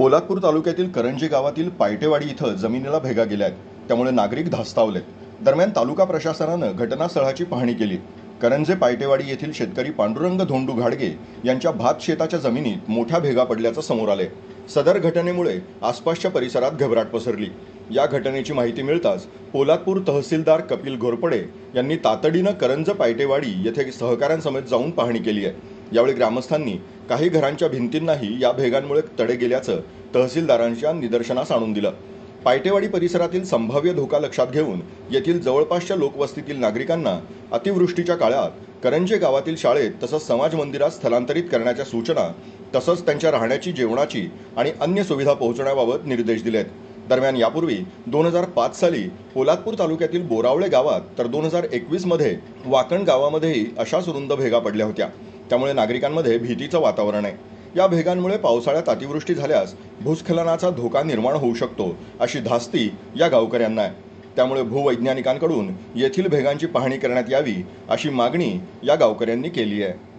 पोलादपूर तालुक्यातील करंजी गावातील पायटेवाडी इथं जमिनीला भेगा गेल्या आहेत त्यामुळे नागरिक धास्तावलेत. दरम्यान तालुका प्रशासनानं घटनास्थळाची पाहणी केली. करंजे पायटेवाडी येथील शेतकरी पांडुरंग धोंडू घाडगे यांच्या भात शेताच्या जमिनीत मोठ्या भेगा पडल्याचं समोर आले सदर घटनेमुळे आसपासच्या परिसरात घबराट पसरली. या घटनेची माहिती मिळताच पोलादपूर तहसीलदार कपिल घोरपडे यांनी तातडीनं करंज पायटेवाडी येथे सहकाऱ्यांसमेत जाऊन पाहणी केली आहे. यावेळी ग्रामस्थांनी काही घरांच्या भिंतींनाही या भेगांमुळे तडे गेल्याचं तहसीलदारांच्या निदर्शनास आणून दिलं. पायटेवाडी परिसरातील संभाव्य धोका लक्षात घेऊन येथील जवळपासच्या लोकवस्तीतील नागरिकांना अतिवृष्टीच्या काळात करंजे गावातील शाळेत तसंच समाज मंदिरात स्थलांतरित करण्याच्या सूचना तसंच त्यांच्या राहण्याची जेवणाची आणि अन्य सुविधा पोहोचण्याबाबत निर्देश दिलेत. दरम्यान यापूर्वी दोन हजार पाच साली पोलादपूर तालुक्यातील बोरावळे गावात तर दोन हजार एकवीसमध्ये वाकण गावामध्येही अशाच रुंद भेगा पडल्या होत्या. त्यामुळे नागरिकांमध्ये भीतीचं वातावरण आहे. या भेगांमुळे पावसाळ्यात अतिवृष्टी झाल्यास भूस्खलनाचा धोका निर्माण होऊ शकतो अशी धास्ती या गावकऱ्यांना आहे. त्यामुळे भूवैज्ञानिकांकडून येथील भेगांची पाहणी करण्यात यावी अशी मागणी या गावकऱ्यांनी केली आहे.